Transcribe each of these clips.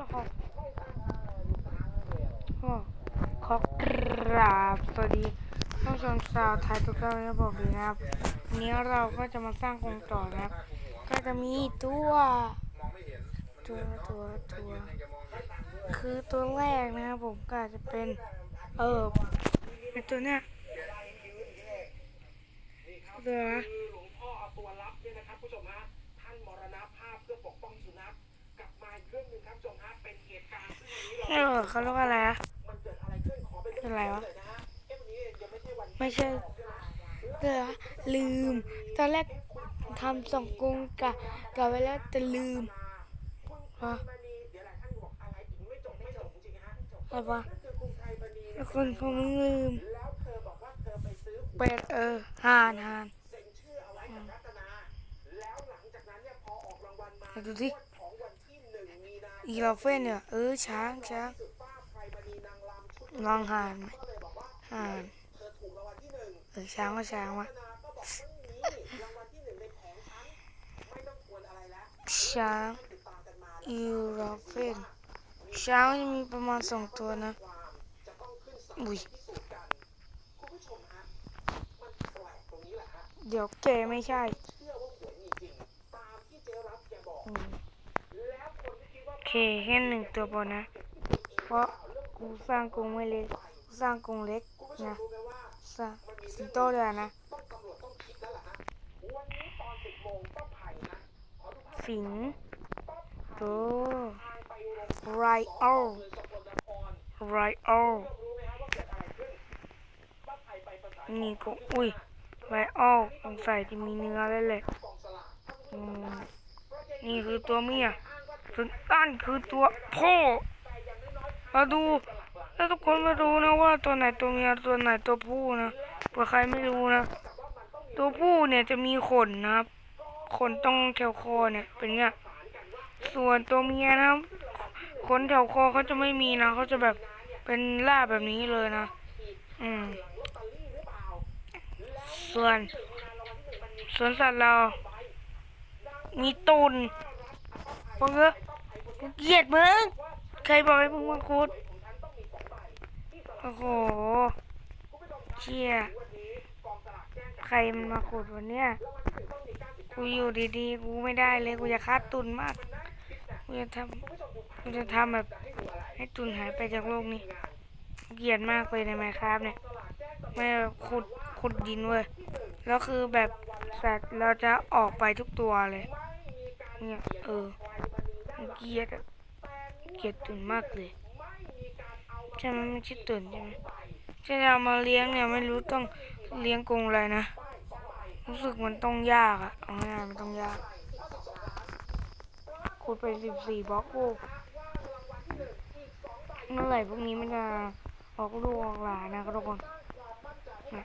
ขอขอขอกราบสวัสดีท่านผู้ชมชาวไทยทุกท่านนะครับผมนะครับวันนี้เราก็จะมาสร้างกรงต่อนะครับ ก็จะมีตัวตัวตัวตัว คือตัวแรกนะครับผมก็อาจจะเป็น เออเป็นตัวเนี้ยตัวอะคือหลวงพ่อเอาตัวรับเนี่ยนะครับผู้ชมฮะท่านมรณภาพเพื่อปกป้องสุนัข มาอีกเรื่องหนึ่งครับผู้ชมฮะเป็นเหตุการณ์ซึ่งวันนี้เราเออเขาเรียกว่าอะไรอะมันเกิดอะไรขึ้นขอเป็นเป็นอะไรวะ เลยนะฮะเอ๊ะวันนี้ยังไม่ใช่วันไม่ใช่เดี๋ยวนะลืม ตอนแรกทำสองกรงกะกะไว้แล้วแต่ลืมคุณฮะมณีเดี๋ยวหลายท่านบอกอะไรอีกไม่จบไม่จบจริงๆฮะอะไรวะนั่นคือคุณไทยมณีแล้วคนพอมึงลืม แล้วเธอบอกว่าเธอไปซื้อหวยเป็ดเออห่านห่านเซ็นชื่อเอาไว้กับรัตนา แล้วหลังจากนั้นเนี่ยพอออกรางวัลมามาดูดิงวดของวันที่หนึ่งมีนา อีลาเฟนเนี่ยเออช้างช้างลองห่านไหมก็เลยบอกว่าห่านเธอถูกรางวัลที่หนึ่งเออช้างก็ช้างวะธนาก็บอกไม่มีราช้างอีลาเฟนช้างจะมีประมาณสองตัวนะอุ้ยเดี๋ยวแกไม่ใช่ เคแค่หนึ่งตัวพอนะ เพราะกูสร้างกรงไม่เล็กสร้างกรงเล็กนะสร้างสิงโตเลยอะนะต้องตำรวจต้องคิดแล้วล่ะฮะวันนี้ตอนสิงป้าไผ่นะสิงโตทางไปโรงพักไรโอเมืองสกลไรโอนี่ก็อุ้ยไรโอสงสัยที่มีเนื้อแล้วแหละนี่คือตัวเมีย ส่วนอันคือตัวพ่อมาดูแล้วทุกคนมาดูนะว่าตัวไหนตัวเมียตัวไหนตัวผู้นะเผื่อใครไม่รู้นะ ตัวผู้เนี่ยจะมีขนนะครับ ขนตรงแถวคอเนี่ยเป็นเงี้ยส่วนตัวเมียนะครับขนแถวคอเขาจะไม่มีนะเขาจะแบบเป็นล่าแบบนี้เลยนะ อืม ส่วนส่วนสัตว์เรา มีตุน พวกเอ้ยกูเกลียดมึง ใครบอกให้มึงมาคุดโอ้โหเชี่ยใครมันมาขุดวันเนี้ยกูอยู่ดีๆ กูไม่ได้เลยกูจะฆ่าตุนมาก กูจะทำกูจะทำแบบ ให้ตุนหายไปจากโลกนี้เกลียดมากเลยในไมครับเนี่ยไม่แบบขุดขุดดินเว้ยแล้วคือแบบสัตว์เราจะออกไปทุกตัวเลย เนี่ยเออ เกียดอะเกียดตุนมากเลยใช่ไหมไม่ใช่ตุนใช่ไหมจะเอามาเลี้ยงเนี่ยไม่รู้ต้องเลี้ยงกรงอะไรนะรู้สึกมันต้องยากอะเอาง่ายมันต้องยากขุดไปสิบสี่บล็อกโอ้เมื่อไหร่พวกนี้มันจะออกลูกออกหลานนะครับทุกคนนะ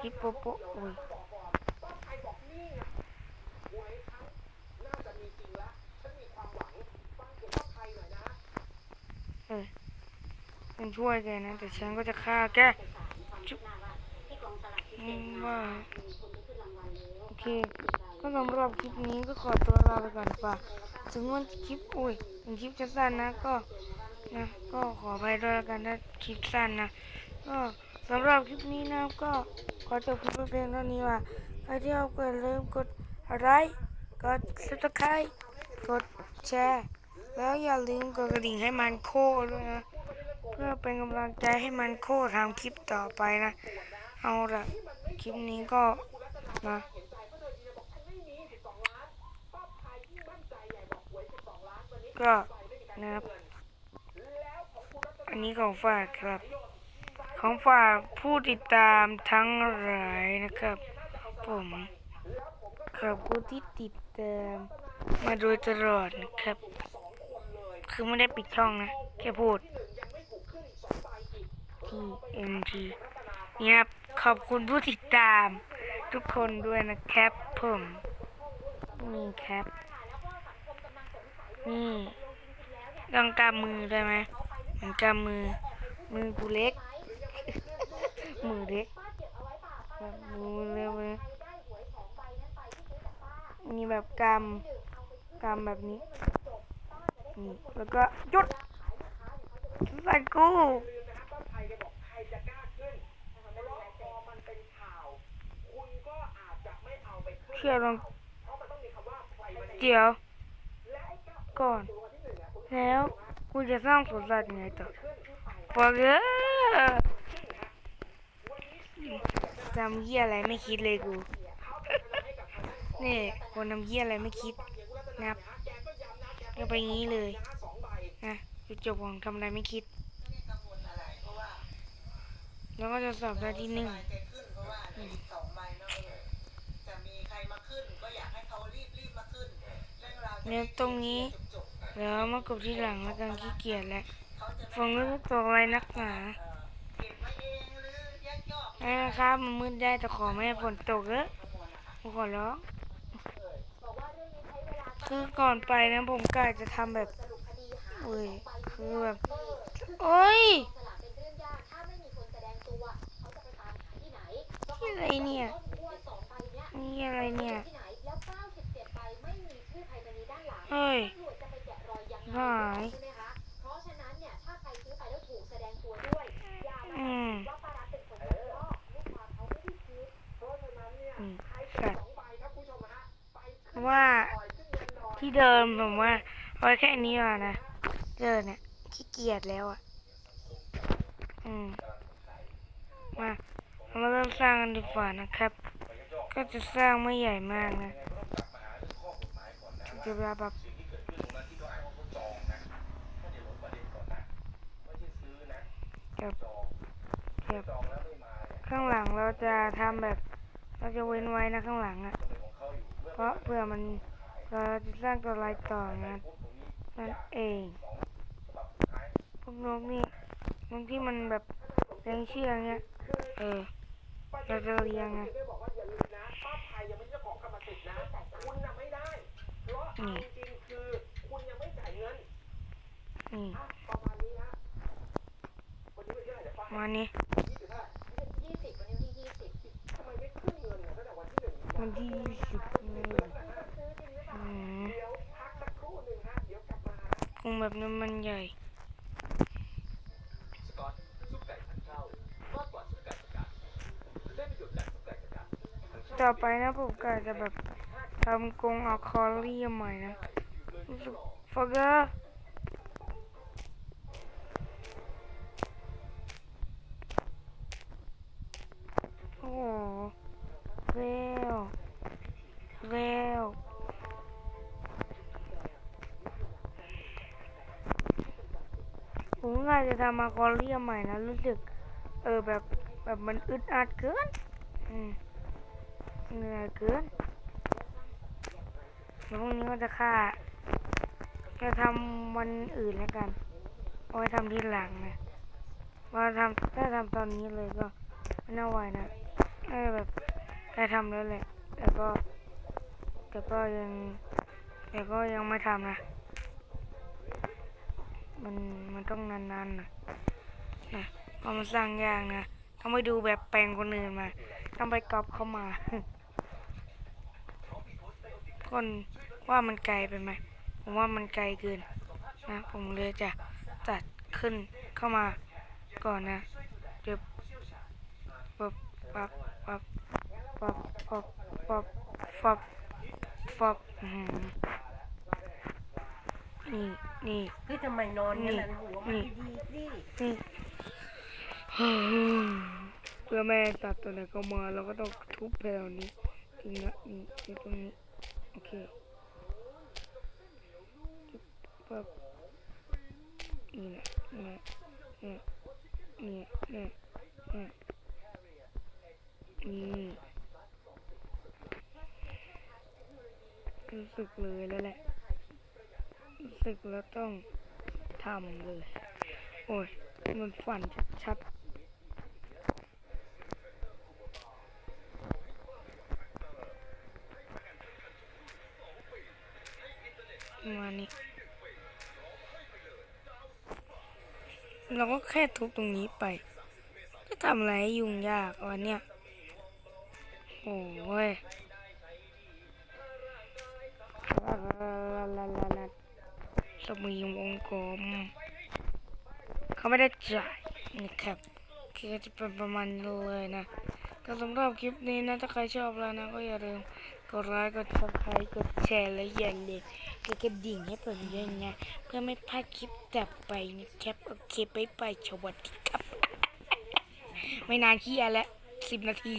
กิปโปโปโอ้ย เออฉันช่วยแกนะ แต่ฉันก็จะฆ่าแกจุ๊บว่าโอเค ก็สำหรับคลิปนี้ก็ขอตัวลาไปก่อนป่ะถึงวันคลิปอุ้ยถึงคลิปจะสั้นนะก็นะก็ขอไปด้วยกันถ้าคลิปสั้นนะก็สำหรับคลิปนี้นะก็ขอจบคลิปเพียงเท่านี้ว่าใครที่เอาก็อย่าลืมกดไลค์กด subscribe กดแชร์ แล้วอย่าลืมกดกระดิ่งให้มันโคด้วยนะ เพื่อเป็นกำลังใจให้มันโคทำคลิปต่อไปนะ เอาละคลิปนี้ก็นะก็นะครับ อันนี้ของฝากครับ ของฝากผู้ติดตามทั้งหลายนะครับ ผมขอบคุณที่ติดตามมาโดยตลอดนะครับ คือไม่ได้ปิดช่องนะ แค่พูด TNT เนี่ยครับ ขอบคุณผู้ติดตาม ทุกคนด้วยนะครับผมนี่ครับ นี่ต้องกำมือได้ไหมเหมือนกำมือ มือกูเล็ก มือเล็กมือเล็กเลยมีแบบกำกำแบบนี้ แล้วก็หยุดใส่กูเชื่อลงเดี๋ยว ก่อน แล้วคุณจะสร้างสวนสัตว์ไงต่อฟังเออทำเยี่ยอะไรไม่คิดเลยกู นี่คนทำเยี่ยอะไรไม่คิดนะบ ยัไปงี้เลยนะจบของทำอะไรไม่คิด แล้วก็จะสอบได้ที่หนึ่งเนี่ยตรงนี้แล้วมากรบที่หลังแล้วกันขี้เกียจแล้วฟังไม่พูดตัวอะไรนักหนานะครับมันมืดได้แต่ขอไม่ฝนตกเยอะขอร้อง คือก่อนไปนะผมกายจะทำแบบเฮ้ยคือแบบโอ้ยนี่อะไรเนี่ยนี่อะไรเนี่ยเฮ้ยหาย เดิมผมว่าไว้แค่นี้ก่อนะเดินเนี่ยขี้เกียจแล้วอะ อืม มาเรามาเริ่มสร้างกันดีกว่านะครับ ก็จะสร้างไม่ใหญ่มากนะจะเวลาแบบเก็บเก็บข้างหลังเราจะทำแบบ เราจะเว้นไว้นะข้างหลังอะเพราะเผื่อมัน เราจะสร้างตัวลายต่อนะนั่นเองพวกนกนี่นกที่มันแบบเลี้ยงเชือกเนี้ยเออเราจะเลี้ยงไงได้บอกว่าอย่าลืมนะป้าภัยยังไม่ใช่เจ้านะแน์จากซุปไก่สกัดต่อไปนะผมก็จะแบบทำกรงเอาคอเรียมใหม่นะรู้สึกฟอกเกอร์าจจะทำมาคอเรียมใหม่นะรู้สึก เออแบบแบบมันอึดอัดเกินเหนื่อยเกินเดี๋ยวพรุ่งนี้ก็จะฆ่า จะทำวันอื่นแล้วกันเอาไว้ทำทีหลังนะว่าทำถ้าทำตอนนี้เลยก็ไม่น่าไหวนะเออแบบได้ทำแล้วแหละแต่ก็แต่ก็ยังแต่ก็ยังไม่ทำนะ มันมันต้องนานๆน่อยนะเพราะมันสร้างยากนะต้องไปดูแบบแปลงคนอื่นมาต้องไปก๊อปเข้ามาคนว่ามันไกลไปไหมผมว่ามันไกลเกินนะ ผมเลยจะตัดขึ้นเข้ามาก่อนนะเดี๋ยวปับปับปับปับปับปับปับปับ อื้อหือนี่นี่พี่ทำไมนอนกันล่ะหัวมันนี่ดีๆสินี่เพื่อแม่ตัดตัวไหนเข้ามาเราก็ต้องทุบแถวนี้ทิ้งละนี่ที่ตรงนี้โอเคปั๊บนี่แหละนี่แหละนี่นี่นี่นี่นี่รู้สึกเลยแล้วแหละรู้ สึกแล้วต้องทำเลย โอ้ย มันฝันชัดๆมานี่เราก็แค่ทุบตรงนี้ไปจะทำอะไรยุ่งยากวันเนี้ยโอ้ย สต้องมีวงกลม เขาไม่ได้จ่ายนะครับคือจะเป็นประมาณนี้เลยนะก็สำหรับคลิปนี้นะ ถ้าใครชอบแล้วนะ ก็อย่าลืมกดไลค์ กดซับสไครต์กดแชร์ และอย่าลืมกดกระดิ่งให้ผมด้วยนะ เพื่อไม่พลาดคลิปต่อไปนะครับ โอเคบ๊ายบายสวัสดีครับ ไม่นานขี้อะไรสิบนาที